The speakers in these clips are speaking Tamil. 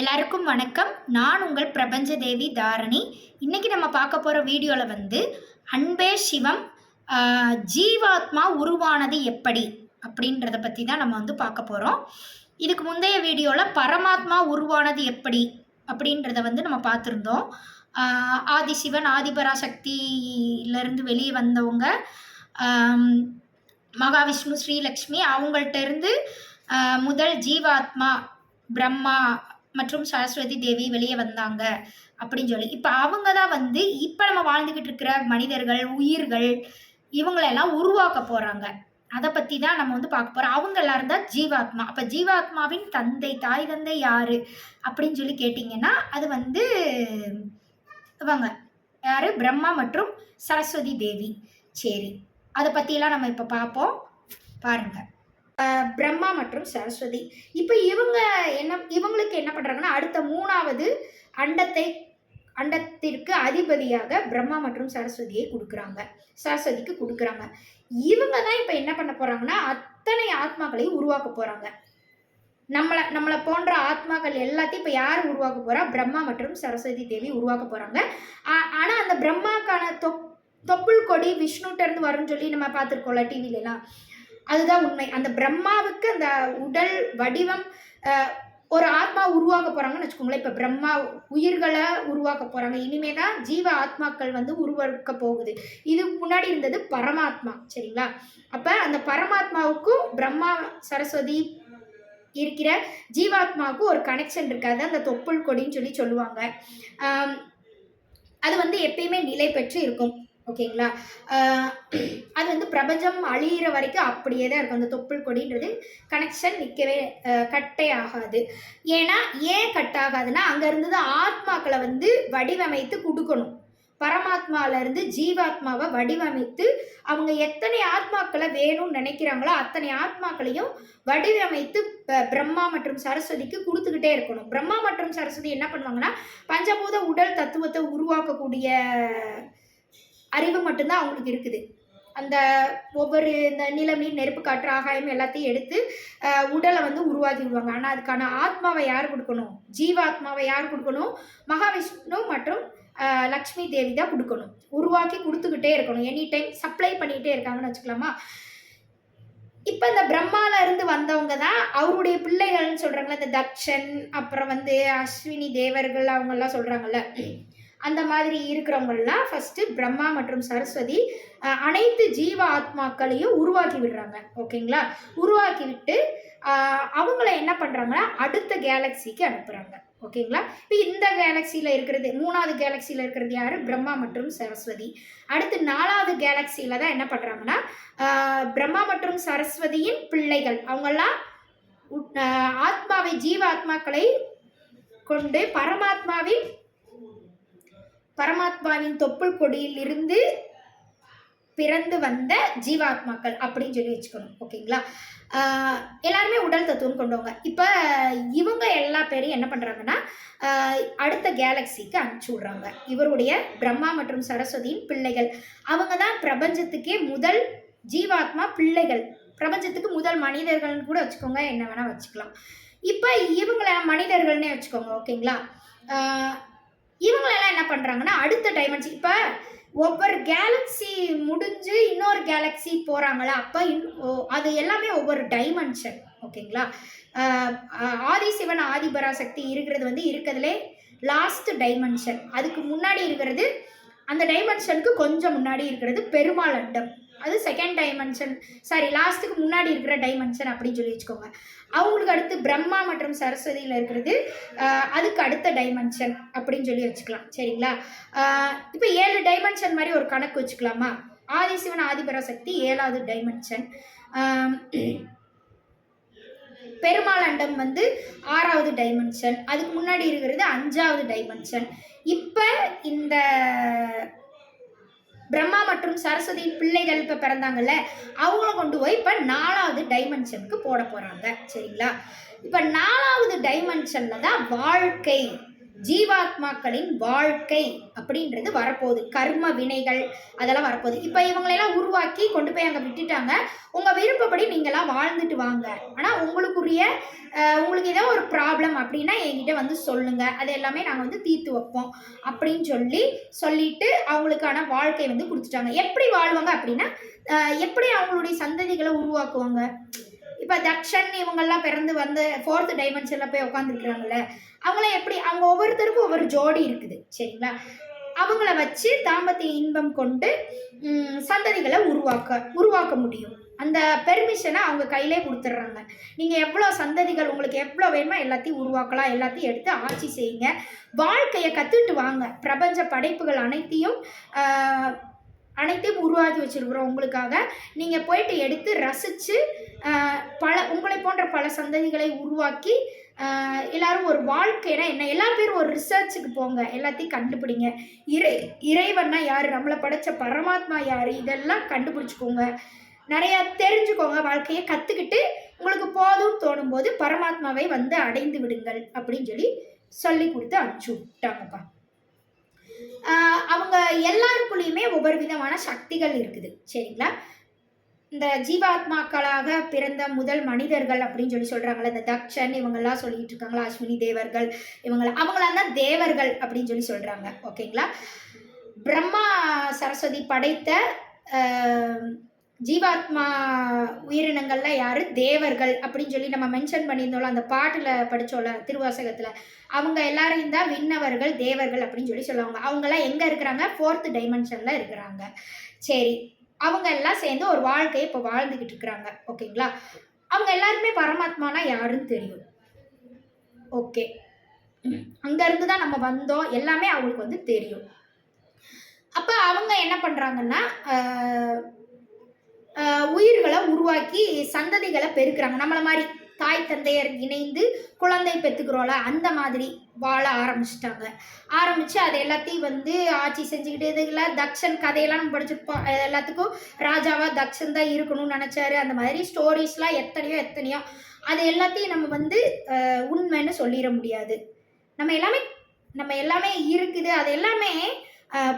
எல்லாருக்கும் வணக்கம். நான் உங்கள் பிரபஞ்ச தேவி தாரணி. இன்றைக்கி நம்ம பார்க்க போகிற வீடியோவில் வந்து அன்பே சிவம் ஜீவாத்மா உருவானது எப்படி அப்படின்றத பற்றி தான் நம்ம வந்து பார்க்க போகிறோம் இதுக்கு முந்தைய வீடியோவில் பரமாத்மா உருவானது எப்படி அப்படின்றத வந்து நம்ம பார்த்துருந்தோம். ஆதிசிவன் ஆதிபராசக்தியிலேருந்து வெளியே வந்தவங்க மகாவிஷ்ணு ஸ்ரீலக்ஷ்மி அவங்கள்ட்ட இருந்து முதல் ஜீவாத்மா பிரம்மா மற்றும் சரஸ்வதி தேவி வெளியே வந்தாங்க அப்படின்னு சொல்லி. இப்போ அவங்க தான் வந்து இப்போ நம்ம வாழ்ந்துக்கிட்டு இருக்கிற மனிதர்கள் உயிர்கள் இவங்களெல்லாம் உருவாக்க போகிறாங்க அதை பற்றி தான் நம்ம வந்து பார்க்க போகிறோம் அவங்க எல்லாரும் தான் ஜீவாத்மா. அப்போ ஜீவாத்மாவின் தந்தை தாய் தந்தை யார்? அப்படின்னு சொல்லி கேட்டிங்கன்னா அது வந்து இவங்க யார்? பிரம்மா மற்றும் சரஸ்வதி தேவி. சரி. அதை பற்றியெல்லாம் நம்ம இப்போ பார்ப்போம். பாருங்கள் பிரம்மா மற்றும் சரஸ்வதி. இப்போ இவங்க என்ன இவங்களுக்கு என்ன பண்ணுறாங்கன்னா அடுத்த மூணாவது அண்டத்தை அண்டத்திற்கு அதிபதியாக பிரம்மா மற்றும் சரஸ்வதியை கொடுக்குறாங்க. சரஸ்வதிக்கு கொடுக்குறாங்க. இவங்க தான் இப்போ என்ன பண்ண போகிறாங்கன்னா அத்தனை ஆத்மாக்களையும் உருவாக்க போகிறாங்க நம்மளை நம்மளை போன்ற ஆத்மாக்கள் எல்லாத்தையும் இப்போ யார் உருவாக்க போகிறா பிரம்மா மற்றும் சரஸ்வதி தேவி உருவாக்க போகிறாங்க ஆனால் அந்த பிரம்மாக்கான தொப் தொப்புள் கொடி விஷ்ணுகிட்ட வரும்னு சொல்லி நம்ம பார்த்துருக்கோம்ல டிவிலலாம் அதுதான் உண்மை. அந்த பிரம்மாவுக்கு அந்த உடல் வடிவம் ஒரு ஆத்மா உருவாக்க போகிறாங்கன்னு வச்சுக்கோங்களேன். இப்போ பிரம்மா உயிர்களை உருவாக்க போகிறாங்க இனிமே தான் ஜீவ ஆத்மாக்கள் வந்து உருவாக்க போகுது. இது முன்னாடி இருந்தது பரமாத்மா சரிங்களா? அப்போ அந்த பரமாத்மாவுக்கும் பிரம்மா சரஸ்வதி இருக்கிற ஜீவாத்மாவுக்கும் ஒரு கனெக்ஷன் இருக்காது அந்த தொப்புள் கொடின்னு சொல்லி சொல்லுவாங்க. அது வந்து எப்பயுமே நிலை பெற்று இருக்கும். ஓகேங்களா? அது வந்து பிரபஞ்சம் அழியிற வரைக்கும் அப்படியே தான் இருக்கும். அந்த தொப்புள் கொடின்றது கனெக்ஷன் நிற்கவே கட்டே ஆகாது. ஏன்னா ஏன் கட் ஆகாதுன்னா அங்கேருந்து தான் ஆத்மாக்களை வந்து வடிவமைத்து கொடுக்கணும். பரமாத்மாவிலேருந்து ஜீவாத்மாவை வடிவமைத்து அவங்க எத்தனை ஆத்மாக்களை வேணும்னு நினைக்கிறாங்களோ அத்தனை ஆத்மாக்களையும் வடிவமைத்து ப- பிரம்மா மற்றும் சரஸ்வதிக்கு கொடுத்துக்கிட்டே இருக்கணும். பிரம்மா மற்றும் சரஸ்வதி என்ன பண்ணுவாங்கன்னா பஞ்சபூத உடல் தத்துவத்தை உருவாக்கக்கூடிய அறிவு மட்டும்தான் அவங்களுக்கு இருக்குது. அந்த ஒவ்வொரு இந்த நிலம் நீர் நெருப்பு காற்று ஆகாயம் எல்லாத்தையும் எடுத்து உடலை வந்து உருவாக்கி விடுவாங்க ஆனால் அதுக்கான ஆத்மாவை யார் கொடுக்கணும்? ஜீவாத்மாவை யார் கொடுக்கணும்? மகாவிஷ்ணு மற்றும் லக்ஷ்மி தேவி தான் கொடுக்கணும். உருவாக்கி கொடுத்துக்கிட்டே இருக்கணும். எனி டைம் சப்ளை பண்ணிக்கிட்டே இருக்காங்கன்னு வச்சுக்கலாமா? இப்போ இந்த பிரம்மால இருந்து வந்தவங்க தான் அவருடைய பிள்ளைகள்னு சொல்கிறாங்களே இந்த தக்ஷன் அப்புறம் வந்து அஸ்வினி தேவர்கள் அவங்கெல்லாம் சொல்கிறாங்கல்ல அந்த மாதிரி இருக்கிறவங்கள்லாம் ஃபஸ்ட்டு பிரம்மா மற்றும் சரஸ்வதி அனைத்து ஜீவ ஆத்மாக்களையும் உருவாக்கி விடுறாங்க. ஓகேங்களா? உருவாக்கி விட்டு அவங்கள என்ன பண்ணுறாங்கன்னா அடுத்த கேலக்சிக்கு அனுப்புகிறாங்க ஓகேங்களா? இப்போ இந்த கேலக்சியில் இருக்கிறது மூணாவது கேலக்சியில் இருக்கிறது யார்? பிரம்மா மற்றும் சரஸ்வதி. அடுத்து நாலாவது கேலக்சியில் தான் என்ன பண்ணுறாங்கன்னா பிரம்மா மற்றும் சரஸ்வதியின் பிள்ளைகள். அவங்கெல்லாம் உட்- ஆத்மாவை ஜீவ ஆத்மாக்களை கொண்டு பரமாத்மாவின் பரமாத்மாவின் தொப்புள் கொடியில் இருந்து பிறந்து வந்த ஜீவாத்மாக்கள் அப்படின்னு சொல்லி வச்சுக்கணும் ஓகேங்களா? எல்லாருமே உடல் தத்துவம் கொண்டவங்க. இப்போ இவங்க எல்லா பேரையும் என்ன பண்ணுறாங்கன்னா அடுத்த கேலக்சிக்கு அனுப்பிச்சி விட்றாங்க. இவருடைய பிரம்மா மற்றும் சரஸ்வதியின் பிள்ளைகள். அவங்க தான் பிரபஞ்சத்துக்கே முதல் ஜீவாத்மா பிள்ளைகள். பிரபஞ்சத்துக்கு முதல் மனிதர்கள்னு கூட வச்சுக்கோங்க என்ன வேணால் வச்சுக்கலாம். இப்போ இவங்கள மனிதர்கள்னே வச்சுக்கோங்க ஓகேங்களா? இவங்களெல்லாம் என்ன பண்ணுறாங்கன்னா அடுத்த டைமென்ஷன் இப்போ ஒவ்வொரு கேலக்ஸி முடிஞ்சு இன்னொரு கேலக்ஸி போகிறாங்களா அப்போ இன் ஓ- அது எல்லாமே ஒவ்வொரு டைமென்ஷன் ஓகேங்களா ஆதிசிவன் ஆதிபராசக்தி இருக்கிறது வந்து இருக்கிறதுலே லாஸ்ட் டைமென்ஷன் அதுக்கு முன்னாடி இருக்கிறது அந்த டைமென்ஷனுக்கு கொஞ்சம் முன்னாடி இருக்கிறது பெருமாள் அண்டம். அது செகண்ட் டைமென்ஷன் சாரி லாஸ்ட்டுக்கு முன்னாடி இருக்கிற டைமென்ஷன் அப்படின்னு சொல்லி வச்சுக்கோங்க. அவங்களுக்கு அடுத்து பிரம்மா மற்றும் சரஸ்வதியில் இருக்கிறது அதுக்கு அடுத்த டைமென்ஷன் அப்படின்னு சொல்லி வச்சுக்கலாம். சரிங்களா? இப்போ ஏழு டைமென்ஷன் மாதிரி ஒரு கணக்கு வச்சுக்கலாமா? ஆதிசிவன் ஆதிபராசக்தி ஏழாவது டைமென்ஷன் பெருமாள் அண்டம் வந்து ஆறாவது டைமென்ஷன் அதுக்கு முன்னாடி இருக்கிறது அஞ்சாவது டைமென்ஷன் இப்போ இந்த பிரம்மா மற்றும் சரஸ்வதியின் பிள்ளைகள் இப்போ பிறந்தாங்கல்ல அவங்கள கொண்டு போய் இப்போ நாலாவது டைமென்ஷனுக்கு போட போகிறாங்க சரிங்களா? இப்போ நாலாவது டைமென்ஷனில் தான் வாழ்க்கை ஜீவாத்மாக்களின் வாழ்க்கை அப்படின்றது வரப்போகுது. கர்ம வினைகள் அதெல்லாம் வரப்போகுது. இப்போ இவங்களெல்லாம் உருவாக்கி கொண்டு போய் அங்கே விட்டுட்டாங்க. உங்கள் விருப்பப்படி நீங்களாம் வாழ்ந்துட்டு வாங்க. ஆனால் உங்களுக்குரிய உங்களுக்கு ஏதோ ஒரு ப்ராப்ளம் அப்படின்னா என்கிட்ட வந்து சொல்லுங்கள் அது எல்லாமே நாங்கள் வந்து தீர்த்து வைப்போம் அப்படின்னு சொல்லி சொல்லிட்டு அவங்களுக்கான வாழ்க்கை வந்து கொடுத்துட்டாங்க. எப்படி வாழ்வாங்க அப்படின்னா எப்படி அவங்களுடைய சந்ததிகளை உருவாக்குவாங்க? இப்போ தக்ஷன் இவங்கெல்லாம் பிறந்து வந்து ஃபோர்த் டைமென்ஷனில் போய் உட்காந்துருக்குறாங்கல்ல அவங்கள எப்படி அவங்க ஒவ்வொருத்தருக்கும் ஒவ்வொரு ஜோடி இருக்குது சரிங்களா? அவங்கள வச்சு தாம்பத்திய இன்பம் கொண்டு சந்ததிகளை உருவாக்க உருவாக்க முடியும். அந்த பெர்மிஷனை அவங்க கையிலே கொடுத்துட்றாங்க. நீங்கள் எவ்வளோ சந்ததிகள் உங்களுக்கு எவ்வளோ வேணுமோ எல்லாத்தையும் உருவாக்கலாம் எல்லாத்தையும் எடுத்து ஆட்சி செய்யுங்க. வாழ்க்கையை கற்றுட்டு வாங்க. பிரபஞ்ச படைப்புகள் அனைத்தையும் அனைத்தையும் உருவாக்கி வச்சிருக்கிறோம் உங்களுக்காக. நீங்கள் போயிட்டு எடுத்து ரசித்து பல உங்களை போன்ற பல சந்ததிகளை உருவாக்கி எல்லாரும் ஒரு வாழ்க்கைனா என்ன? எல்லா பேரும் ஒரு ரிசர்ச்சுக்கு போங்க. எல்லாத்தையும் கண்டுபிடிங்க. இறை இறைவன்னா யார்? நம்மளை படைச்ச பரமாத்மா யார்? இதெல்லாம் கண்டுபிடிச்சிக்கோங்க. நிறையா தெரிஞ்சுக்கோங்க. வாழ்க்கையை கற்றுக்கிட்டு உங்களுக்கு போதும் தோணும் போது பரமாத்மாவை வந்து அடைந்து விடுங்கள் அப்படின்னு சொல்லி சொல்லி கொடுத்து அனுப்பிச்சு விட்டாங்கப்பா. அவங்க எல்லாருக்குள்ளேயுமே ஒவ்வொரு விதமான சக்திகள் இருக்குது. சரிங்களா? இந்த ஜீவாத்மாக்களாக பிறந்த முதல் மனிதர்கள் அப்படின்னு சொல்லி சொல்கிறாங்களே இந்த தக்ஷன் இவங்கெல்லாம் சொல்லிட்டு இருக்காங்களா அஸ்வினி தேவர்கள் இவங்கள அவங்களாம் தான் தேவர்கள் அப்படின்னு சொல்லி சொல்கிறாங்க ஓகேங்களா? பிரம்மா சரஸ்வதி படைத்த ஜீவாத்மா உயிரினங்கள்ல யாரு? தேவர்கள் அப்படின்னு சொல்லி நம்ம மென்ஷன் பண்ணியிருந்தோம்ல அந்த பாட்டில் படிச்சோம்ல திருவாசகத்தில். அவங்க எல்லாரையும் தான் விண்ணவர்கள் தேவர்கள் அப்படின்னு சொல்லி சொல்லுவாங்க. அவங்கெல்லாம் எங்கே இருக்கிறாங்க? ஃபோர்த் டைமென்ஷனில் இருக்கிறாங்க. சரி அவங்க எல்லாம் சேர்ந்து ஒரு வாழ்க்கையை இப்போ வாழ்ந்துக்கிட்டு இருக்கிறாங்க. ஓகேங்களா? அவங்க எல்லாருமே பரமாத்மானா யாருன்னு தெரியும். ஓகே. அங்கேருந்து தான் நம்ம வந்தோம். எல்லாமே அவங்களுக்கு வந்து தெரியும். அப்போ அவங்க என்ன பண்ணுறாங்கன்னா உயிர்களை உருவாக்கி சந்ததிகளை பெருக்கிறாங்க. நம்மளை மாதிரி தாய் தந்தையர் இணைந்து குழந்தை பெற்றுக்கிறோம்ல அந்த மாதிரி வாழ ஆரம்பிச்சிட்டாங்க. ஆரம்பித்து அது எல்லாத்தையும் வந்து ஆட்சி செஞ்சுக்கிட்டு இதுல தக்ஷன் கதையெல்லாம் நம்ம படிச்சிருப்போம். எல்லாத்துக்கும் ராஜாவாக தக்ஷன் தான் இருக்கணும்னு நினச்சாரு. அந்த மாதிரி ஸ்டோரிஸ்லாம் எத்தனையோ எத்தனையோ. அது எல்லாத்தையும் நம்ம வந்து உண்மைன்னு சொல்லிட முடியாது. நம்ம எல்லாமே நம்ம எல்லாமே இருக்குது. அது எல்லாமே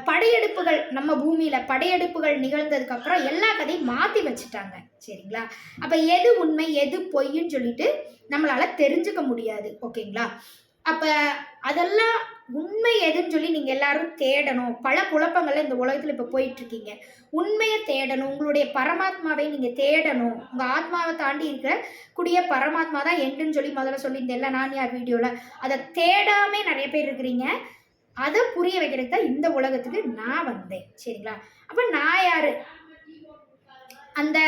படையெடுப்புகள் நம்ம பூமியில் படையெடுப்புகள் நிகழ்ந்ததுக்கு அப்புறம் எல்லா கதையும் மாற்றி வச்சுட்டாங்க. சரிங்களா? அப்போ எது உண்மை எது பொய்ன்னு சொல்லிட்டு நம்மளால தெரிஞ்சுக்க முடியாது. ஓகேங்களா? அப்போ அதெல்லாம் உண்மை எதுன்னு சொல்லி நீங்கள் எல்லாரும் தேடணும். பல குழப்பங்கள்ல இந்த உலகத்தில் இப்போ போயிட்டு இருக்கீங்க உண்மையை தேடணும். உங்களுடைய பரமாத்மாவை நீங்கள் தேடணும். உங்கள் ஆத்மாவை தாண்டி இருக்கிற கூடிய பரமாத்மா தான் எண்டுன்னு சொல்லி முதல்ல சொல்லியிருந்தேன் நான் யார் வீடியோவில் அதை தேடாமே நிறைய பேர் இருக்கிறீங்க. அதை புரிய வைக்கிறதுக்கு தான் இந்த உலகத்துக்கு நான் வந்தேன். சரிங்களா? அப்போ நான் யாரு? அந்த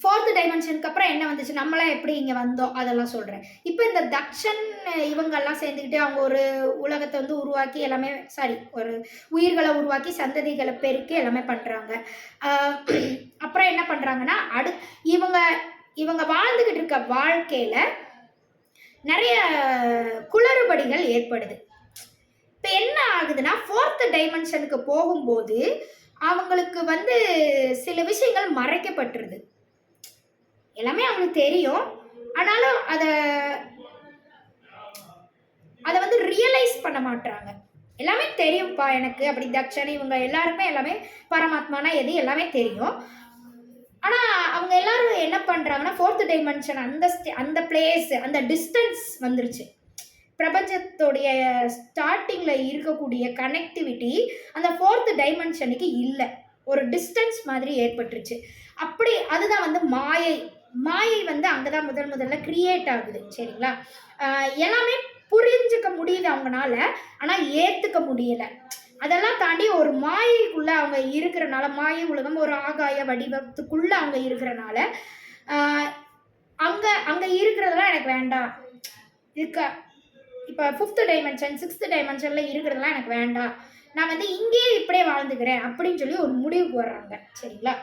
ஃபோர்த் டைமென்ஷனுக்கு அப்புறம் என்ன வந்துச்சு? நம்மளாம் எப்படி இங்கே வந்தோம்? அதெல்லாம் சொல்கிறேன் இப்போ இந்த தக்ஷன் இவங்கெல்லாம் சேர்ந்துக்கிட்டு அவங்க ஒரு உலகத்தை வந்து உருவாக்கி எல்லாமே சாரி ஒரு உயிர்களை உருவாக்கி சந்ததிகளை பெருக்கி எல்லாமே பண்ணுறாங்க அப்புறம் என்ன பண்ணுறாங்கன்னா அடு இவங்க இவங்க வாழ்ந்துக்கிட்டு இருக்க வாழ்க்கையில் நிறைய குளறுபடிகள் ஏற்படுது. இப்போ என்ன ஆகுதுன்னா ஃபோர்த்து டைமென்ஷனுக்கு போகும்போது அவங்களுக்கு வந்து சில விஷயங்கள் மறைக்கப்பட்டுருது. எல்லாமே அவங்களுக்கு தெரியும். ஆனாலும் அதை அதை வந்து ரியலைஸ் பண்ண மாட்றாங்க. எல்லாமே தெரியும்ப்பா எனக்கு அப்படி தக்ஷன் இவங்க எல்லாருமே எல்லாமே பரமாத்மானா எது எல்லாமே தெரியும். ஆனால் அவங்க எல்லாரும் என்ன பண்ணுறாங்கன்னா ஃபோர்த்து டைமென்ஷன் அந்த அந்த பிளேஸ் அந்த டிஸ்டன்ஸ் வந்துருச்சு. பிரபஞ்சத்துடைய ஸ்டார்டிங்கில் இருக்கக்கூடிய கனெக்டிவிட்டி அந்த ஃபோர்த் டைமென்ஷனுக்கு இல்லை. ஒரு டிஸ்டன்ஸ் மாதிரி ஏற்பட்டுருச்சு. அப்படி அதுதான் வந்து மாயை. மாயை வந்து அங்கே தான் முதல் முதல்ல கிரியேட் ஆகுது. சரிங்களா? எல்லாமே புரிஞ்சுக்க முடியுது அவங்களால ஆனால் ஏற்றுக்க முடியலை. அதெல்லாம் தாண்டி ஒரு மாயைக்குள்ளே அவங்க இருக்கிறனால மாயை உலகம் ஒரு ஆகாய வடிவத்துக்குள்ளே அவங்க இருக்கிறனால அங்கே அங்கே இருக்கிறதெல்லாம் எனக்கு வேண்டாம். இருக்க இப்போ ஃபிஃப்த் டைமென்ஷன் சிக்ஸ்த் டைமென்ஷனில் இருக்கிறதெல்லாம் எனக்கு வேண்டாம். நான் வந்து இங்கேயே இப்படியே வாழ்ந்துக்கிறேன் அப்படின்னு சொல்லி ஒரு முடிவுக்கு வர்றாங்க. சரிங்களா?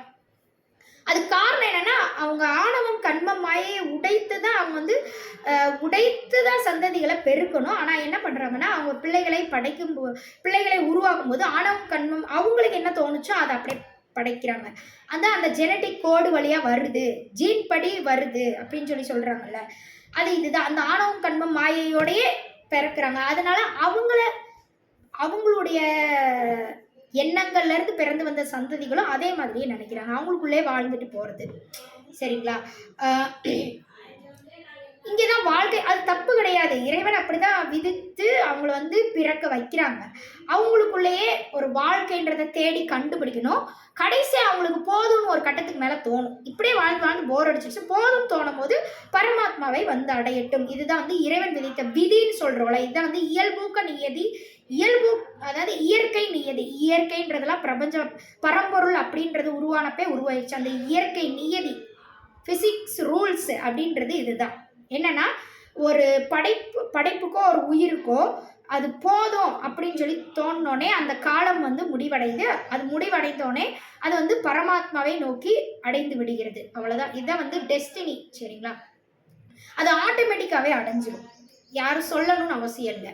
அது காரணம் என்னன்னா அவங்க ஆணவம் கண்மம் மாயை உடைத்து தான் அவங்க வந்து உடைத்து தான் சந்ததிகளை பெருக்கணும். ஆனால் என்ன பண்ணுறாங்கன்னா அவங்க பிள்ளைகளை படைக்கும் பிள்ளைகளை உருவாக்கும் போது ஆணவம் கண்மம் அவங்களுக்கு என்ன தோணுச்சோ அதை அப்படியே படைக்கிறாங்க. அந்த அந்த ஜெனட்டிக் கோடு வழியாக வருது. ஜீன் படி வருது அப்படின்னு சொல்லி சொல்கிறாங்கல்ல அது இதுதான். அந்த ஆணவம் கண்மம் மாயையோடையே பிறக்கிறாங்க. அதனால அவங்கள அவங்களுடைய எண்ணங்கள்ல இருந்து பிறந்து வந்த சந்ததிகளும் அதே மாதிரியே நினைக்கிறாங்க. அவங்களுக்குள்ளே வாழ்ந்துட்டு போறது. சரிங்களா? இங்கே தான் வாழ்க்கை அது தப்பு கிடையாது. இறைவன் அப்படிதான் விதித்து அவங்கள வந்து பிறக்க வைக்கிறாங்க. அவங்களுக்குள்ளேயே ஒரு வாழ்க்கைன்றதை தேடி கண்டுபிடிக்கணும். கடைசி அவங்களுக்கு போதும்னு ஒரு கட்டத்துக்கு மேலே தோணும். இப்படியே வாழ்ந்து வாழ்ந்து போர் அடிச்சிருச்சு. போதும் தோணும் போது பரமாத்மாவை வந்து அடையட்டும். இதுதான் வந்து இறைவன் விதித்த விதின்னு சொல்கிறோம்ல இதுதான் வந்து இயல்பூக்க நியதி. இயல்பு அதாவது இயற்கை நியதி. இயற்கைன்றதெல்லாம் பிரபஞ்சம் பரம்பொருள் அப்படின்றது உருவானப்பே உருவாயிடுச்சு. அந்த இயற்கை நியதி ஃபிசிக்ஸ் ரூல்ஸ் அப்படின்றது இதுதான். என்னன்னா ஒரு படைப்பு படைப்புக்கோ ஒரு உயிருக்கோ அது போதும் அப்படின்னு சொல்லி தோணுனோடனே அந்த காலம் வந்து முடிவடைந்து அது முடிவடைந்தோடனே அது வந்து பரமாத்மாவை நோக்கி அடைந்து விடுகிறது. அவ்வளோதான் இதுதான் வந்து டெஸ்டினி சரிங்களா? அது ஆட்டோமேட்டிக்காகவே அடைஞ்சிடும் யாரும் சொல்லணும்னு அவசியம் இல்லை.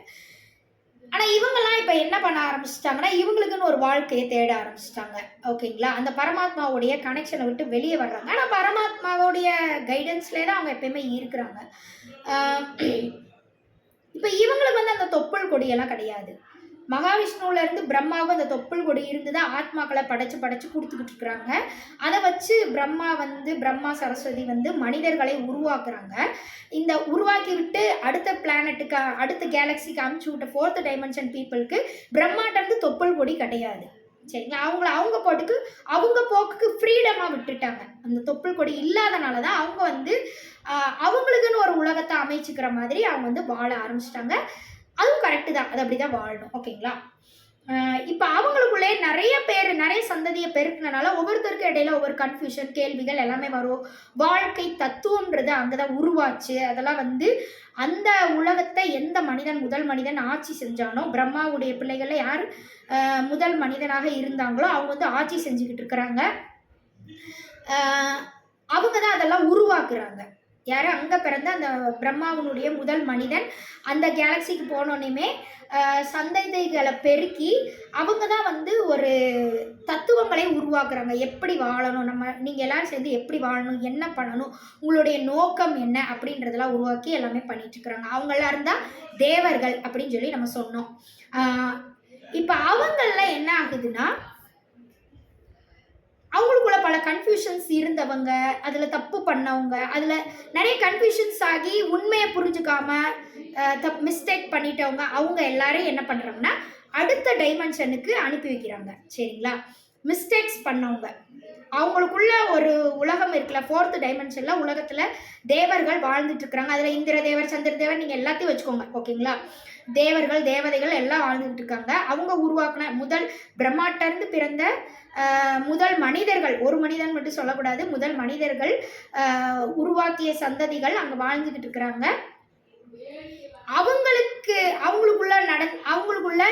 ஆனால் இவங்கெல்லாம் இப்போ என்ன பண்ண ஆரம்பிச்சிட்டாங்கன்னா இவங்களுக்குன்னு ஒரு வாழ்க்கையை தேட ஆரம்பிச்சிட்டாங்க. ஓகேங்களா? அந்த பரமாத்மாவுடைய கனெக்ஷனை விட்டு வெளியே வர்றாங்க. ஆனால் பரமாத்மாவுடைய கைடன்ஸ்லேயே தான் அவங்க எப்பயுமே இருக்கிறாங்க. இப்போ இவங்களுக்கு வந்து அந்த தொப்புள் கொடியெல்லாம் கிடையாது. மகாவிஷ்ணுவிலேருந்து இருந்து அந்த தொப்புள் கொடி இருந்து தான் ஆத்மாக்களை படைச்சு படைச்சு கொடுத்துக்கிட்டு இருக்கிறாங்க. அதை வச்சு பிரம்மா வந்து பிரம்மா சரஸ்வதி வந்து மனிதர்களை உருவாக்குறாங்க. இந்த உருவாக்கி விட்டு அடுத்த பிளானட்டுக்கு அடுத்த கேலக்சிக்கு அமுச்சு விட்ட ஃபோர்த் டைமென்ஷன் பீப்புளுக்கு பிரம்மாட்டருந்து தொப்புள் கொடி கிடையாது. சரிங்களா அவங்கள அவங்க போட்டுக்கு அவங்க போக்குக்கு ஃப்ரீடமாக விட்டுட்டாங்க. அந்த தொப்புள் கொடி இல்லாதனால தான் அவங்க வந்து அவங்களுக்குன்னு ஒரு உலகத்தை அமைச்சுக்கிற மாதிரி அவங்க வந்து வாழ ஆரம்பிச்சிட்டாங்க. அதுவும் கரெக்டு தான். அது அப்படி தான் வாழணும் ஓகேங்களா இப்போ அவங்களுக்குள்ளே நிறைய பேர் நிறைய சந்ததியை பெருக்கினால ஒவ்வொருத்தருக்கும் இடையில ஒவ்வொரு கன்ஃபியூஷன் கேள்விகள் எல்லாமே வரும். வாழ்க்கை தத்துவம்ன்றது அங்கே தான் உருவாச்சு. அதெல்லாம் வந்து அந்த உலகத்தை எந்த மனிதன் முதல் மனிதன் ஆட்சி செஞ்சானோ பிரம்மாவுடைய பிள்ளைகளை யார் முதல் மனிதனாக இருந்தாங்களோ அவங்க வந்து ஆட்சி செஞ்சுக்கிட்டு இருக்கிறாங்க. அவங்க தான் அதெல்லாம் உருவாக்குறாங்க. யார் அங்கே பிறந்த அந்த பிரம்மாவனுடைய முதல் மனிதன் அந்த கேலக்சிக்கு போனோன்னுமே சந்ததிகளை பெருக்கி அவங்க தான் வந்து ஒரு தத்துவங்களை உருவாக்குறாங்க. எப்படி வாழணும்? நம்ம நீங்கள் எல்லோரும் சேர்ந்து எப்படி வாழணும்? என்ன பண்ணணும்? உங்களுடைய நோக்கம் என்ன? அப்படின்றதெல்லாம் உருவாக்கி எல்லாமே பண்ணிட்டுருக்குறாங்க அவங்களா இருந்தால் தேவர்கள் அப்படின்னு சொல்லி நம்ம சொன்னோம். இப்போ அவங்களெலாம் என்ன ஆகுதுன்னா அவங்களுக்குள்ள பல கன்ஃபியூஷன்ஸ் இருந்தவங்க அதில் தப்பு பண்ணவங்க அதில் நிறைய கன்ஃபியூஷன்ஸ் ஆகி உண்மையை புரிஞ்சுக்காம தப் மிஸ்டேக் பண்ணிட்டவங்க அவங்க எல்லாரையும் என்ன பண்ணுறாங்கன்னா அடுத்த டைமென்ஷனுக்கு அனுப்பி வைக்கிறாங்க. சரிங்களா? மிஸ்டேக்ஸ் பண்ணவங்க. அவங்களுக்குள்ள ஒரு உலகம் இருக்குல்ல ஃபோர்த் டைமென்ஷனில் உலகத்தில் தேவர்கள் வாழ்ந்துட்டு இருக்கிறாங்க. அதில் இந்திர தேவர் சந்திர தேவர் நீங்கள் எல்லாத்தையும் வச்சுக்கோங்க. ஓகேங்களா? தேவர்கள் தேவதைகள் எல்லாம் வாழ்ந்துட்டு இருக்காங்க அவங்க உருவாக்கின முதல் பிரம்மாட்டிருந்து பிறந்த முதல் மனிதர்கள் ஒரு மனிதன் மட்டும் சொல்லக்கூடாது முதல் மனிதர்கள் உருவாக்கிய சந்ததிகள் அங்கே வாழ்ந்துக்கிட்டு இருக்கிறாங்க அவங்களுக்கு அவங்களுக்குள்ள நட அவங்களுக்குள்ள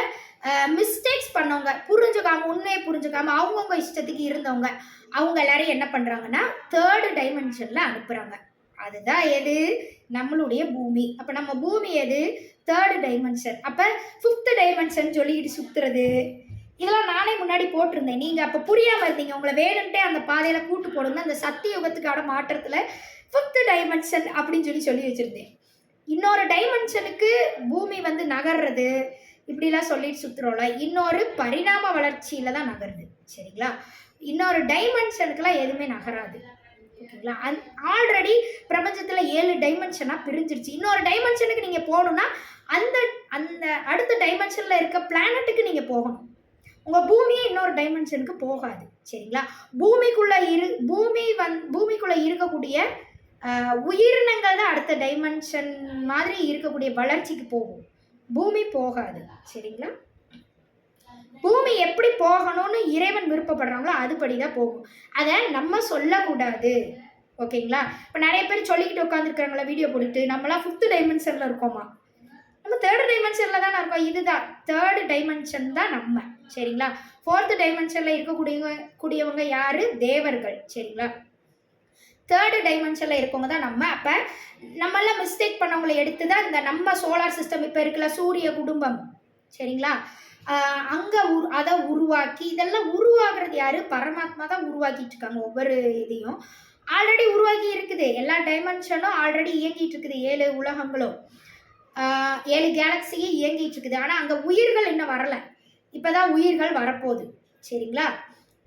மிஸ்டேக்ஸ் பண்ணவங்க புரிஞ்சுக்காம உண்மையை புரிஞ்சுக்காம அவங்கவுங்க இஷ்டத்துக்கு இருந்தவங்க அவங்க எல்லாரும் என்ன பண்ணுறாங்கன்னா தேர்டு டைமென்ஷனில் அனுப்புகிறாங்க அதுதான் எது? நம்மளுடைய பூமி. அப்போ நம்ம பூமி எது? தேர்டு டைமென்ஷன் அப்போ ஃபிஃப்த்து டைமென்ஷன் சொல்லிக்கிட்டு சுற்றுறது இதெல்லாம் நானே முன்னாடி போட்டிருந்தேன். நீங்கள் அப்போ புரியாமல் இருந்தீங்க. உங்களை வேணும்ட்டே அந்த பாதையில் கூட்டு போடுங்க அந்த சத்திய யுகத்துக்கான மாற்றத்தில் ஃபிஃப்த்து டைமென்ஷன் அப்படின்னு சொல்லி சொல்லி வச்சுருந்தேன். இன்னொரு டைமென்ஷனுக்கு பூமி வந்து நகர்றது. இப்படிலாம் சொல்லிட்டு சுற்றுறோம்ல இன்னொரு பரிணாம வளர்ச்சியில் தான் நகருது. சரிங்களா? இன்னொரு டைமென்ஷனுக்கெல்லாம் எதுவுமே நகராது. ஓகேங்களா? அந் ஆல்ரெடி பிரபஞ்சத்தில் ஏழு டைமென்ஷனாக பிரிஞ்சிருச்சு. இன்னொரு டைமென்ஷனுக்கு நீங்கள் போகணுன்னா அந்த அந்த அடுத்த டைமென்ஷனில் இருக்க பிளானட்டுக்கு நீங்கள் போகணும். உங்கள் பூமியே இன்னொரு டைமென்ஷனுக்கு போகாது. சரிங்களா? பூமிக்குள்ளே இரு பூமி வந் பூமிக்குள்ளே இருக்கக்கூடிய உயிரினங்கள் தான் அடுத்த டைமென்ஷன் மாதிரி இருக்கக்கூடிய வளர்ச்சிக்கு போகும். பூமி போகாது. சரிங்களா? பூமி எப்படி போகணும்னு இறைவன் விருப்பப்படுறாங்களோ அதுபடி தான் போகும். அதை நம்ம சொல்லக்கூடாது. ஓகேங்களா? இப்போ நிறைய பேர் சொல்லிக்கிட்டு உட்காந்துருக்காங்களா வீடியோ போட்டுட்டு நம்மளாம் ஃபிஃப்த் டைமென்ஷனில் இருக்கோமா? நம்ம தேர்ட் டைமென்ஷனில் தானே இருக்கோம். இதுதான். தேர்டு டைமென்ஷன் தான் நம்ம. சரிங்களா? ஃபோர்த்து டைமென்ஷனில் இருக்கக்கூடியவங்க கூடியவங்க யார்? தேவர்கள். சரிங்களா? தேர்டு டைமென்ஷனில் இருக்கவங்க தான் நம்ம. அப்போ நம்மளாம் மிஸ்டேக் பண்ணவங்களை எடுத்து தான் இந்த நம்ம சோலார் சிஸ்டம் இப்போ இருக்கல சூரிய குடும்பம். சரிங்களா? அங்கே உரு அதை உருவாக்கி இதெல்லாம் உருவாகிறது யாரு? பரமாத்மா தான் உருவாக்கிட்டு இருக்காங்க ஒவ்வொரு இதையும். ஆல்ரெடி உருவாக்கி இருக்குது. எல்லா டைமென்ஷனும் ஆல்ரெடி இயங்கிட்டு இருக்குது. ஏழு உலகங்களும். ஏழு கேலக்சியும் இயங்கிட்டு இருக்குது. ஆனால் அங்கே உயிர்கள் இன்னும் வரலை. இப்போதான் உயிர்கள் வரப்போகுது. சரிங்களா?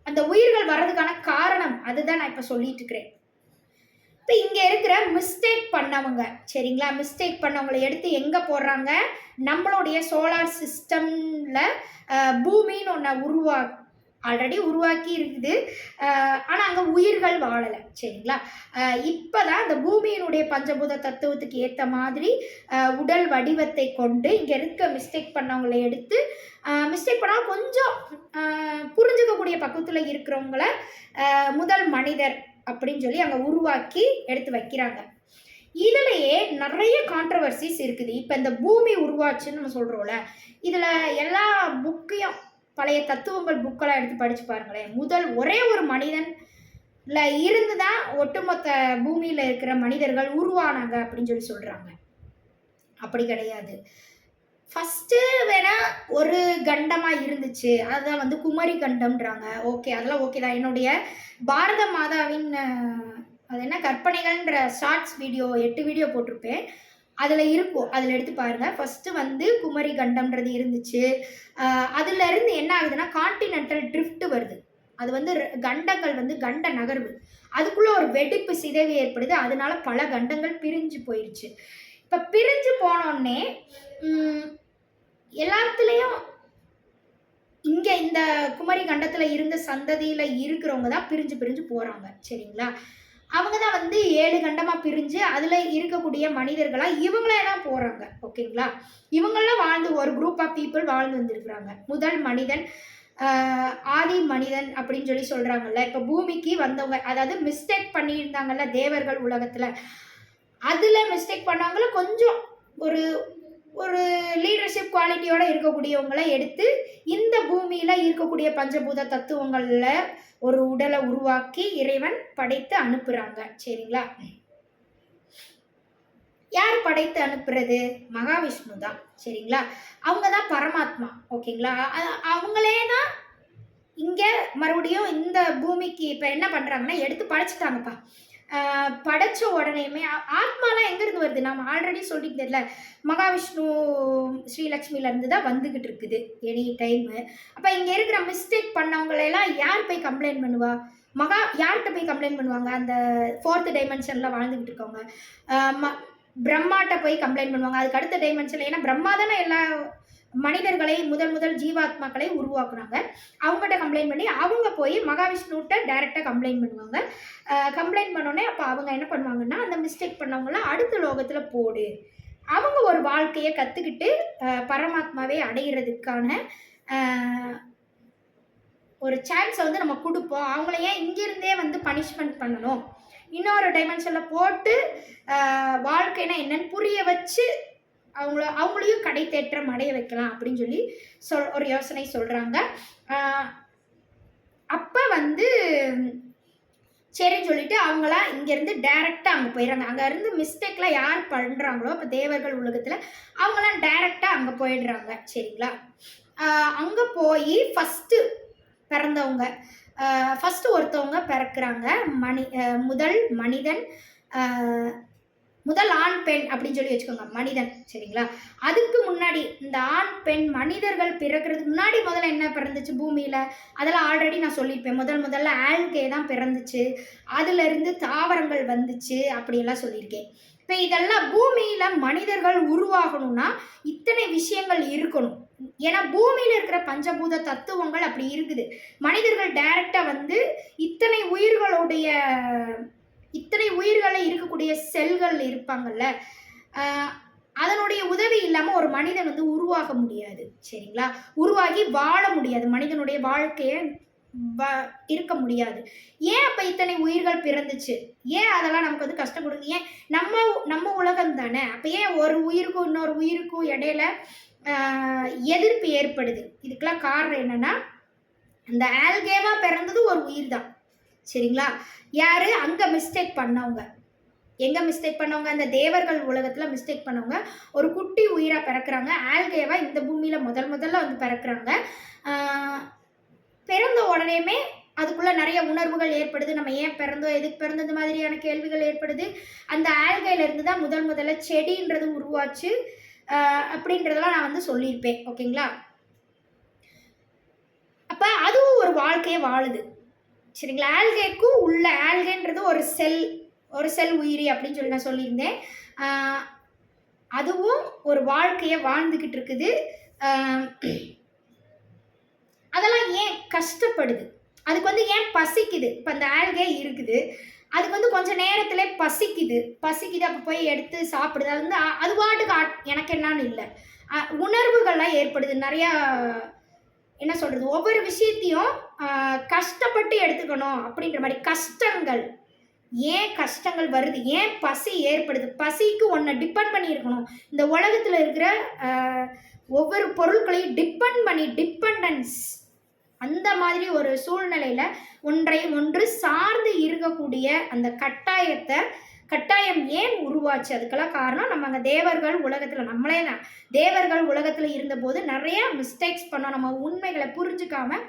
அந்த உயிர்கள் வர்றதுக்கான காரணம் அதுதான் நான் இப்போ சொல்லிட்டு இருக்கிறேன். இப்போ இங்கே இருக்கிற மிஸ்டேக் பண்ணவங்க சரிங்களா? மிஸ்டேக் பண்ணவங்களை எடுத்து எங்கே போடுறாங்க? நம்மளுடைய சோலார் சிஸ்டமில் பூமின்னு ஒன்று உருவா ஆல்ரெடி உருவாக்கி இருக்குது. ஆனால் அங்கே உயிர்கள் வாழலை சரிங்களா? இப்போ தான் இந்த பூமியினுடைய பஞ்சபூத தத்துவத்துக்கு ஏற்ற மாதிரி உடல் வடிவத்தை கொண்டு இங்கே இருக்க மிஸ்டேக் பண்ணவங்களை எடுத்து மிஸ்டேக் பண்ணால் கொஞ்சம் புரிஞ்சுக்கக்கூடிய பக்கத்தில் இருக்கிறவங்கள முதல் மனிதர் அப்படின்னு சொல்லி அங்கே உருவாக்கி எடுத்து வைக்கிறாங்க. இதுலேயே நிறைய கான்ட்ரவர்சிஸ் இருக்குது. இப்போ இந்த பூமி உருவாச்சுன்னு நம்ம சொல்கிறோம்ல இதில் எல்லா புக்கையும் பழைய தத்துவங்கள் புக்கெல்லாம் எடுத்து படித்து பாருங்களேன். முதல் ஒரே ஒரு மனிதன்ல இருந்து தான் ஒட்டுமொத்த பூமியில் இருக்கிற மனிதர்கள் உருவானாங்க அப்படின்னு சொல்லி சொல்கிறாங்க அப்படி கிடையாது. ஃபஸ்ட்டு வேணா ஒரு கண்டமாக இருந்துச்சு. அதுதான் வந்து குமரி கண்டம்ன்றாங்க. ஓகே அதெல்லாம் ஓகே தான். என்னுடைய பாரத மாதாவின் அது என்ன? கற்பனைகள்ன்ற ஷார்ட்ஸ் வீடியோ எட்டு வீடியோ போட்டிருப்பேன். அதில் இருக்கும். அதில் எடுத்து பாருங்கள் ஃபஸ்ட்டு வந்து குமரி கண்டம்ன்றது இருந்துச்சு. அதுலேருந்து என்ன ஆகுதுன்னா கான்டினென்டல் ட்ரிஃப்ட் வருது. அது வந்து கண்டங்கள் வந்து கண்ட நகர்வு. அதுக்குள்ளே ஒரு வெடிப்பு சிதைவு ஏற்படுது. அதனால பல கண்டங்கள் பிரிஞ்சு போயிடுச்சு இப்போ பிரிஞ்சு போனோடனே எல்லாத்துலேயும் இங்கே இந்த குமரி கண்டத்தில் இருந்த சந்ததியில் இருக்கிறவங்க தான் பிரிஞ்சு பிரிஞ்சு போகிறாங்க சரிங்களா? அவங்க தான் வந்து ஏழு கண்டமாக பிரிஞ்சு அதில் இருக்கக்கூடிய மனிதர்களாக இவங்களே தான் போகிறாங்க ஓகேங்களா? இவங்களாம் வாழ்ந்து ஒரு குரூப் ஆஃப் பீப்புள் வாழ்ந்து வந்திருக்கிறாங்க. முதல் மனிதன் ஆதி மனிதன் அப்படின்னு சொல்லி சொல்கிறாங்கல்ல இப்போ பூமிக்கு வந்தவங்க அதாவது மிஸ்டேக் பண்ணியிருந்தாங்கல்ல தேவர்கள் உலகத்தில். அதில் மிஸ்டேக் பண்ணவங்கள கொஞ்சம் ஒரு ஒரு லீடர்ஷிப் குவாலிட்டியோடு இருக்கக்கூடியவங்களை எடுத்து இந்த பூமியில் இருக்கக்கூடிய பஞ்சபூத தத்துவங்களில் ஒரு உடலை உருவாக்கி இறைவன் படைத்து அனுப்புகிறாங்க சரிங்களா? யார் படைத்து அனுப்புறது? மகாவிஷ்ணு தான். சரிங்களா? அவங்க தான் பரமாத்மா. ஓகேங்களா? அவங்களே தான் இங்கே மறுபடியும் இந்த பூமிக்கு இப்போ என்ன பண்ணுறாங்கன்னா எடுத்து படைச்சிட்டாங்கப்பா. படைச்ச உடனேயுமே ஆத்மாலாம் எங்கேருந்து வருது? நம்ம ஆல்ரெடி சொல்லிக்கிட்டதில்ல மகாவிஷ்ணு ஸ்ரீலக்ஷ்மியிலேருந்து தான் வந்துக்கிட்டு இருக்குது எனி டைமு அப்போ இங்கே இருக்கிற மிஸ்டேக் பண்ணவங்களெல்லாம் யார் போய் கம்ப்ளைண்ட் பண்ணுவா? மகா யார்கிட்ட போய் கம்ப்ளைண்ட் பண்ணுவாங்க? அந்த ஃபோர்த்து டைமென்ஷனில் வாழ்ந்துக்கிட்டு இருக்கவங்க. ம பிரம்மாட்ட போய் கம்ப்ளைண்ட் பண்ணுவாங்க. அதுக்கு அடுத்த டைமென்ஷனில் ஏன்னா பிரம்மா தானே எல்லா மனிதர்களை முதல் முதல் ஜீவாத்மாக்களை உருவாக்குறாங்க. அவங்ககிட்ட கம்ப்ளைண்ட் பண்ணி அவங்க போய் மகாவிஷ்ணுகிட்ட டைரெக்டாக கம்ப்ளைண்ட் பண்ணுவாங்க. கம்ப்ளைண்ட் பண்ணோடனே அப்போ அவங்க என்ன பண்ணுவாங்கன்னா அந்த மிஸ்டேக் பண்ணவங்களாம் அடுத்த லோகத்தில் போடு. அவங்க ஒரு வாழ்க்கையை கற்றுக்கிட்டு பரமாத்மாவை அடைகிறதுக்கான ஒரு சான்ஸை வந்து நம்ம கொடுப்போம். அவங்கள ஏன் இங்கிருந்தே வந்து பனிஷ்மெண்ட் பண்ணணும்? இன்னொரு டைமென்ஷனில் போட்டு வாழ்க்கைனா என்னன்னு புரிய வச்சு அவங்கள அவங்களையும் கடை தேற்றம் அடைய வைக்கலாம் அப்படின்னு சொல்லி சொல் ஒரு யோசனை சொல்கிறாங்க அப்போ வந்து சரின்னு சொல்லிட்டு அவங்களாம் இங்கேருந்து டேரெக்டாக அங்கே போயிடுறாங்க. அங்கேருந்து மிஸ்டேக்லாம் யார் பண்ணுறாங்களோ இப்போ தேவர்கள் உலகத்தில் அவங்களாம் டேரெக்டாக அங்கே போயிடுறாங்க. சரிங்களா? அங்கே போய் ஃபஸ்ட்டு பிறந்தவங்க ஃபஸ்ட்டு ஒருத்தவங்க பிறக்கிறாங்க. மனி முதல் மனிதன் முதல் ஆண் பெண் அப்படின்னு சொல்லி வச்சுக்கோங்க. மனிதன் சரிங்களா? அதுக்கு முன்னாடி இந்த ஆண் பெண் மனிதர்கள் பிறக்கிறதுக்கு முன்னாடி முதல்ல என்ன பிறந்துச்சு பூமியில்? அதெல்லாம் ஆல்ரெடி நான் சொல்லியிருப்பேன். முதல் முதல்ல ஆல்கே தான் பிறந்துச்சு. அதுலேருந்து தாவரங்கள் வந்துச்சு அப்படியெல்லாம் சொல்லியிருக்கேன். இப்போ இதெல்லாம் பூமியில் மனிதர்கள் உருவாகணும்னா இத்தனை விஷயங்கள் இருக்கணும். ஏன்னா பூமியில் இருக்கிற பஞ்சபூத தத்துவங்கள் அப்படி இருக்குது. மனிதர்கள் டைரெக்டாக வந்து இத்தனை உயிர்களுடைய இத்தனை உயிர்களை இருக்கக்கூடிய செல்கள் இருப்பாங்கல்ல அதனுடைய உதவி இல்லாமல் ஒரு மனிதன் வந்து உருவாக முடியாது சரிங்களா? உருவாகி வாழ முடியாது மனிதனுடைய வாழ்க்கையை வ- இருக்க முடியாது. ஏன் அப்போ இத்தனை உயிர்கள் பிறந்துச்சு? ஏன் அதெல்லாம் நமக்கு வந்து கஷ்டம் கொடுக்கு ஏன் நம்ம நம்ம உலகம் தானே? அப்போ ஏன் ஒரு உயிருக்கும் இன்னொரு உயிருக்கும் இடையில எதிர்ப்பு ஏற்படுது? இதுக்கெல்லாம் காரணம் என்னன்னா இந்த ஆல்கேவா பிறந்தது ஒரு உயிர் தான் சரிங்களா? யாரு? அங்கே மிஸ்டேக் பண்ணவங்க. எங்கே மிஸ்டேக் பண்ணவங்க? அந்த தேவர்கள் உலகத்தில் மிஸ்டேக் பண்ணவங்க. ஒரு குட்டி உயிராக பிறக்கிறாங்க. ஆல்கேவா இந்த பூமியில் முதல் முதல்ல வந்து பிறக்கிறாங்க. பிறந்த உடனேயுமே அதுக்குள்ளே நிறைய உணர்வுகள் ஏற்படுது. நம்ம ஏன் பிறந்தோம் எதுக்கு பிறந்தோம் இந்த மாதிரியான கேள்விகள் ஏற்படுது. அந்த ஆல்கையிலேருந்து தான் முதல் முதல்ல செடின்றது உருவாச்சு. அப்படின்றதெல்லாம் நான் வந்து சொல்லியிருப்பேன். ஓகேங்களா? அப்போ அதுவும் ஒரு வாழ்க்கையை வாழுது. சரிங்களா? ஆல்கேக்கும் உள்ள ஆல்கேன்றது ஒரு செல் ஒரு செல் உயிரி அப்படின்னு சொல்லி நான் சொல்லியிருந்தேன். அதுவும் ஒரு வாழ்க்கையை வாழ்ந்துக்கிட்டு இருக்குது. அதெல்லாம் ஏன் கஷ்டப்படுது? அதுக்கு வந்து ஏன் பசிக்குது? இப்போ அந்த ஆல்கே இருக்குது. அதுக்கு வந்து கொஞ்சம் நேரத்தில் பசிக்குது. பசிக்குது அப்போ போய் எடுத்து சாப்பிடுது. அது வந்து அது பாட்டுக்கு ஆட்- எனக்கு என்னன்னு இல்லை. உணர்வுகள்லாம் ஏற்படுது. நிறையா என்ன சொல்கிறது ஒவ்வொரு விஷயத்தையும் கஷ்டப்பட்டு எடுத்துக்கணும் அப்படின்ற மாதிரி. கஷ்டங்கள். ஏன் கஷ்டங்கள் வருது? ஏன் பசி ஏற்படுது? பசிக்கு ஒன்றை டிபெண்ட் பண்ணியிருக்கணும். இந்த உலகத்தில் இருக்கிற ஒவ்வொரு பொருட்களையும் டிபெண்ட் பண்ணி டிபெண்டன்ஸ் அந்த மாதிரி ஒரு சூழ்நிலையில் ஒன்றை ஒன்று சார்ந்து இருக்கக்கூடிய அந்த கட்டாயத்தை கட்டாயம் ஏன் உருவாச்சு? அதுக்கெல்லாம் காரணம் நம்ம அங்கே தேவர்கள் உலகத்தில் நம்மளே தான். தேவர்கள் உலகத்தில் இருந்தபோது நிறைய மிஸ்டேக்ஸ் பண்ணோம். நம்ம உண்மைகளை புரிஞ்சுக்காம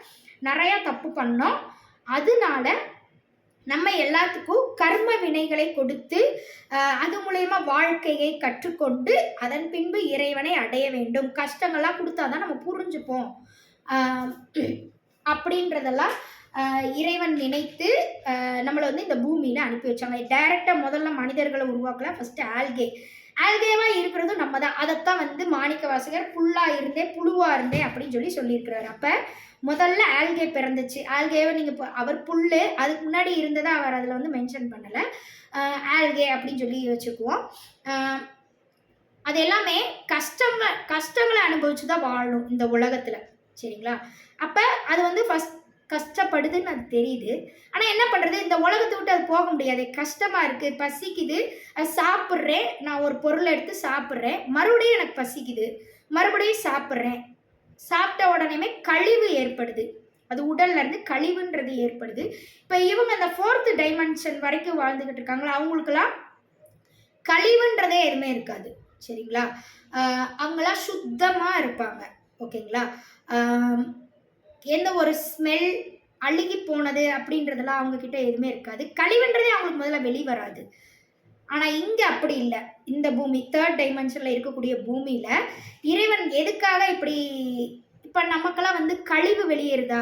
நிறையா தப்பு பண்ணோம். அதனால நம்ம எல்லாத்துக்கும் கர்ம வினைகளை கொடுத்து அது மூலயமா வாழ்க்கையை கற்றுக்கொண்டு அதன் பின்பு இறைவனை அடைய வேண்டும். கஷ்டங்கள்லாம் கொடுத்தா தான் நம்ம புரிஞ்சுப்போம். அப்படின்றதெல்லாம் இறைவன் நினைத்து நம்மளை வந்து இந்த பூமியில் அனுப்பி வச்சாங்க. டைரெக்டாக முதல்ல மனிதர்களை உருவாக்கல ஃபஸ்ட்டு ஆல்கே. ஆல்கேவாக இருக்கிறதும் நம்ம தான் அதைத்தான் வந்து மாணிக்க வாசகர் புல்லாக இருந்தே புழுவாக இருந்தேன் அப்படின்னு சொல்லி சொல்லியிருக்கிறாரு. அப்போ முதல்ல ஆல்கே பிறந்துச்சு. ஆல்கேவை நீங்கள் அவர் புல் அதுக்கு முன்னாடி இருந்ததை அவர் அதில் வந்து மென்ஷன் பண்ணலை. ஆல்கே அப்படின்னு சொல்லி வச்சுக்குவோம். அது எல்லாமே கஷ்டங்கள் கஷ்டங்களை அனுபவிச்சு தான் வாழணும் இந்த உலகத்தில். சரிங்களா? அப்போ அது வந்து ஃபஸ்ட் கஷ்டப்படுதுன்னு அது தெரியுது. ஆனால் என்ன பண்ணுறது இந்த உலகத்தை விட்டு அது போக முடியாது. கஷ்டமாக இருக்குது பசிக்குது. அது சாப்பிட்றேன். நான் ஒரு பொருளை எடுத்து சாப்பிட்றேன். மறுபடியும் எனக்கு பசிக்குது. மறுபடியும் சாப்பிட்றேன். சாப்பிட்ட உடனேமே கழிவு ஏற்படுது. அது உடல்ல இருந்து கழிவுன்றது ஏற்படுது. இப்போ இவங்க அந்த ஃபோர்த்து டைமென்ஷன் வரைக்கும் வாழ்ந்துக்கிட்டு இருக்காங்களா? அவங்களுக்கெல்லாம் கழிவுன்றதே எதுவுமே இருக்காது. சரிங்களா? அவங்களாம் சுத்தமாக இருப்பாங்க. ஓகேங்களா? எந்த ஒரு ஸ்மெல் அழுகி போனது அப்படின்றதெல்லாம் அவங்கக்கிட்ட எதுவுமே இருக்காது. கழிவுன்றதே அவங்களுக்கு முதல்ல வெளிவராது ஆனால் இங்கே அப்படி இல்லை. இந்த பூமி தேர்ட் டைமென்ஷனில் இருக்கக்கூடிய பூமியில் இறைவன் எதுக்காக இப்படி இப்போ நமக்கெல்லாம் வந்து கழிவு வெளியேறுதா?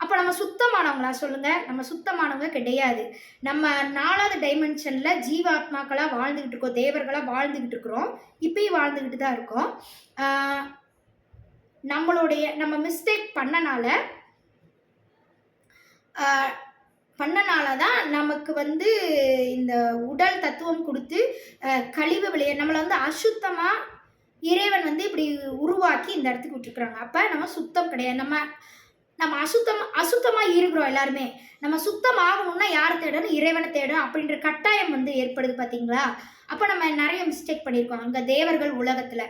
அப்போ நம்ம சுத்தமானவங்களா? சொல்லுங்க. நம்ம சுத்தமானவங்க கிடையாது. நம்ம நாலாவது டைமென்ஷனில் ஜீவாத்மாக்களாக வாழ்ந்துக்கிட்டு இருக்கோம். தேவர்களாக வாழ்ந்துக்கிட்டு இருக்கிறோம். இப்பயும் வாழ்ந்துக்கிட்டு தான் இருக்கோம். நம்மளுடைய நம்ம மிஸ்டேக் பண்ணனால பண்ணனால தான் நமக்கு வந்து இந்த உடல் தத்துவம் கொடுத்து கழிவு விளைய நம்மளை வந்து அசுத்தமாக இறைவன் வந்து இப்படி உருவாக்கி இந்த இடத்துக்கு விட்டுருக்குறாங்க. அப்போ நம்ம சுத்தம் கிடையாது. நம்ம நம்ம அசுத்தம் அசுத்தமாக இருக்கிறோம் எல்லாருமே. நம்ம சுத்தம் ஆகணும்னா யார் தேடணும்? இறைவனை தேடணும் அப்படின்ற கட்டாயம் வந்து ஏற்படுது பார்த்தீங்களா அப்போ நம்ம நிறைய மிஸ்டேக் பண்ணியிருக்கோம். அங்கே தேவர்கள் உலகத்தில்.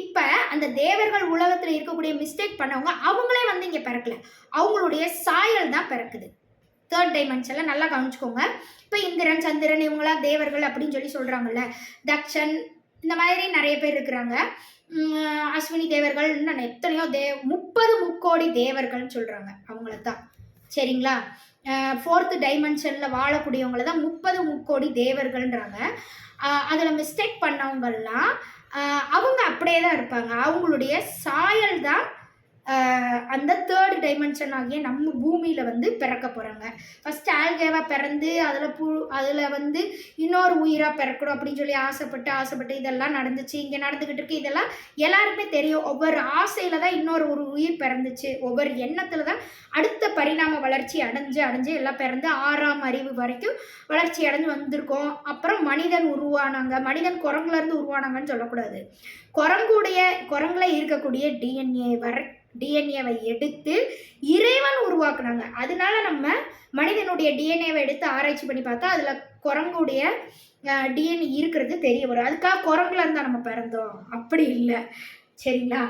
இப்போ அந்த தேவர்கள் உலகத்தில் இருக்கக்கூடிய மிஸ்டேக் பண்ணவங்க அவங்களே வந்து இங்கே பிறக்கல. அவங்களுடைய சாயல் தான் பிறக்குது. தேர்ட் டைமென்ஷனில் நல்லா கவனிச்சுக்கோங்க. இப்போ இந்திரன் சந்திரன் இவங்களாம் தேவர்கள் அப்படின்னு சொல்லி சொல்கிறாங்கல்ல தக்ஷன் இந்த மாதிரி நிறைய பேர் இருக்கிறாங்க. அஸ்வினி தேவர்கள் இன்னும் எத்தனையோ தே முப்பது முக்கோடி தேவர்கள்னு சொல்கிறாங்க அவங்கள தான் சரிங்களா ஃபோர்த்து டைமென்ஷனில் வாழக்கூடியவங்கள தான் முப்பது முக்கோடி தேவர்கள்ன்றாங்க. அதில் மிஸ்டேக் பண்ணவங்கள்லாம் அவங்க அப்படியே தான் இருப்பாங்க. அவங்களுடைய சாயல் தான் அந்த தேர்ட் டைமென்ஷன் ஆகிய நம்ம பூமியில் வந்து பிறக்க போகிறாங்க ஃபஸ்ட்டு ஆல்கேவாக பிறந்து அதில் பு அதில் வந்து இன்னொரு உயிராக பிறக்கணும் அப்படின்னு சொல்லி ஆசைப்பட்டு ஆசைப்பட்டு இதெல்லாம் நடந்துச்சு. இங்கே நடந்துக்கிட்டு இருக்கு. இதெல்லாம் எல்லாருக்குமே தெரியும். ஒவ்வொரு ஆசையில் தான் இன்னொரு ஒரு உயிர் பிறந்துச்சு. ஒவ்வொரு எண்ணத்தில் தான் அடுத்த பரிணாம வளர்ச்சி அடைஞ்சு அடைஞ்சு எல்லாம் பிறந்து ஆறாம் அறிவு வரைக்கும் வளர்ச்சி அடைஞ்சு வந்திருக்கோம். அப்புறம் மனிதன் உருவானாங்க. மனிதன் குரங்குலேருந்து உருவானாங்கன்னு சொல்லக்கூடாது. குரங்குடைய குரங்குல இருக்கக்கூடிய டிஎன்ஏ வரை டிஎன்ஏவை எடுத்து இறைவன் உருவாக்குனாங்க. அதனால நம்ம மனிதனுடைய டிஎன்ஏவை எடுத்து ஆராய்ச்சி பண்ணி பார்த்தா அதில் குரங்குடைய டிஎன்ஏ இருக்கிறது தெரிய வரும். அதுக்காக குரங்குல இருந்தால் நம்ம பிறந்தோம். அப்படி இல்லை. சரிங்களா?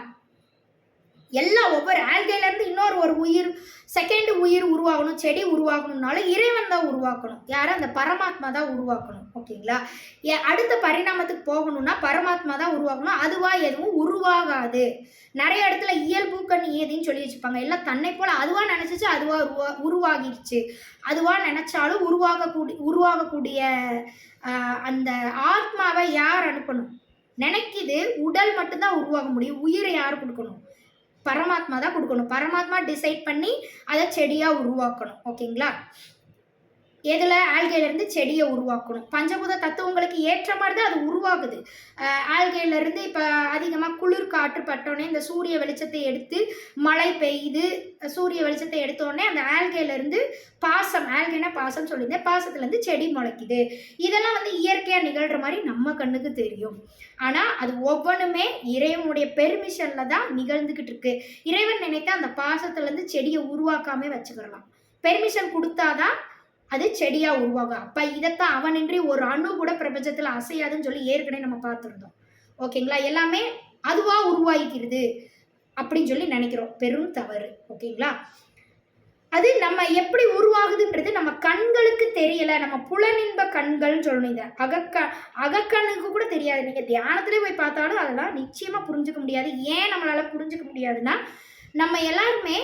எல்லாம் ஒவ்வொரு ஆல்கையிலேருந்து இன்னொரு ஒரு உயிர் செகண்ட் உயிர் உருவாகணும் செடி உருவாகணும்னாலும் இறைவன் தான் உருவாக்கணும். யாரும் அந்த பரமாத்மா தான் உருவாக்கணும். ஓகேங்களா? ஏ அடுத்த பரிணாமத்துக்கு போகணும்னா பரமாத்மா தான் உருவாக்கணும் அதுவாக எதுவும் உருவாகாது. நிறைய இடத்துல இயல்புக்கண் ஏதின்னு சொல்லி வச்சுப்பாங்க எல்லாம் தன்னை போல் அதுவாக நினச்சிச்சு அதுவாக உருவா உருவாகிடுச்சு அதுவாக நினச்சாலும் உருவாகக்கூடிய உருவாகக்கூடிய அந்த ஆத்மாவை யார் அனுப்பணும்? நினைக்குது உடல் மட்டும்தான் உருவாக முடியும். உயிரை யார் கொடுக்கணும்? பரமாத்மா தான் கொடுக்கணும். பரமாத்மா டிசைட் பண்ணி அதை செடியாக உருவாக்கணும். ஓகேங்களா? எதில்? ஆல்கையிலேருந்து செடியை உருவாக்கணும். பஞ்சபூத தத்துவங்களுக்கு ஏற்ற மாதிரி தான் அது உருவாகுது. ஆல்கையிலேருந்து இப்போ அதிகமாக குளிர் காற்று பட்டோடனே இந்த சூரிய வெளிச்சத்தை எடுத்து மழை பெய்யுது சூரிய வெளிச்சத்தை எடுத்தோடனே அந்த ஆல்கையிலேருந்து பாசம் ஆல்கைனா பாசம் சொல்லியிருந்தேன். பாசத்துலேருந்து செடி முளைக்குது. இதெல்லாம் வந்து இயற்கையாக நிகழ்கிற மாதிரி நம்ம கண்ணுக்கு தெரியும். ஆனால் அது ஒவ்வொன்றுமே இறைவனுடைய பெர்மிஷனில் தான் நிகழ்ந்துக்கிட்டு இருக்கு. இறைவன் நினைத்தா அந்த பாசத்துலேருந்து செடியை உருவாக்காமே வச்சுக்கிடலாம் பெர்மிஷன் கொடுத்தாதான் அது செடியாக உருவாகும். அப்போ இதைத்தான் அவனின்றி ஒரு அணு கூட பிரபஞ்சத்தில் அசையாதுன்னு சொல்லி ஏற்கனவே நம்ம பார்த்துருந்தோம். ஓகேங்களா? எல்லாமே அதுவாக உருவாகிக்கிறது அப்படின்னு சொல்லி நினைக்கிறோம். பெரும் தவறு. ஓகேங்களா? அது நம்ம எப்படி உருவாகுதுன்றது நம்ம கண்களுக்கு தெரியல. நம்ம புலனின்ப கண்கள்னு சொல்லணும் இதை. அகக்க அகக்கண்ணுக்கு கூட தெரியாது. நீங்கள் தியானத்திலே போய் பார்த்தாலும் அதெல்லாம் நிச்சயமாக புரிஞ்சுக்க முடியாது. ஏன் நம்மளால் புரிஞ்சுக்க முடியாதுன்னா நம்ம எல்லாருமே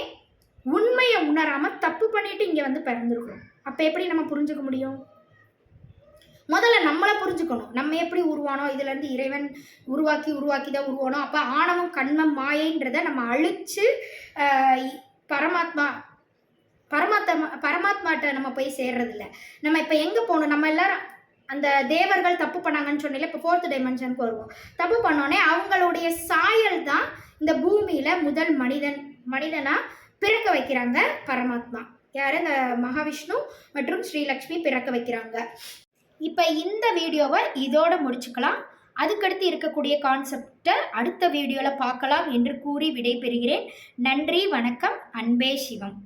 உண்மையை உணராமல் தப்பு பண்ணிட்டு இங்கே வந்து பிறந்திருக்கிறோம். அப்போ எப்படி நம்ம புரிஞ்சுக்க முடியும்? முதல்ல நம்மளை புரிஞ்சுக்கணும். நம்ம எப்படி உருவானோம் இதுலேருந்து இறைவன் உருவாக்கி உருவாக்கி தான் உருவானோம் அப்போ ஆணவம் கண்மம் மாயைன்றதை நம்ம அழிச்சு பரமாத்மா பரமாத்மா பரமாத்மாட்ட நம்ம போய் சேர்றதில்ல. நம்ம இப்போ எங்கே போகணும்? நம்ம எல்லாரும் அந்த தேவர்கள் தப்பு பண்ணாங்கன்னு சொன்னீங்க இப்போ ஃபோர்த் டைமென்ஷனுக்கு வருவோம். தப்பு பண்ணோடனே அவங்களுடைய சாயல் தான் இந்த பூமியில் முதல் மனிதன் மனிதனாக பிறக்க வைக்கிறாங்க பரமாத்மா. யார்? இந்த மகாவிஷ்ணு மற்றும் ஸ்ரீலக்ஷ்மி பிறக்க வைக்கிறாங்க. இப்போ இந்த வீடியோவை இதோட முடிச்சுக்கலாம். அதுக்கடுத்து இருக்கக்கூடிய கான்செப்டை அடுத்த வீடியோவில் பார்க்கலாம் என்று கூறி விடைபெறுகிறேன். நன்றி வணக்கம். அன்பே சிவம்.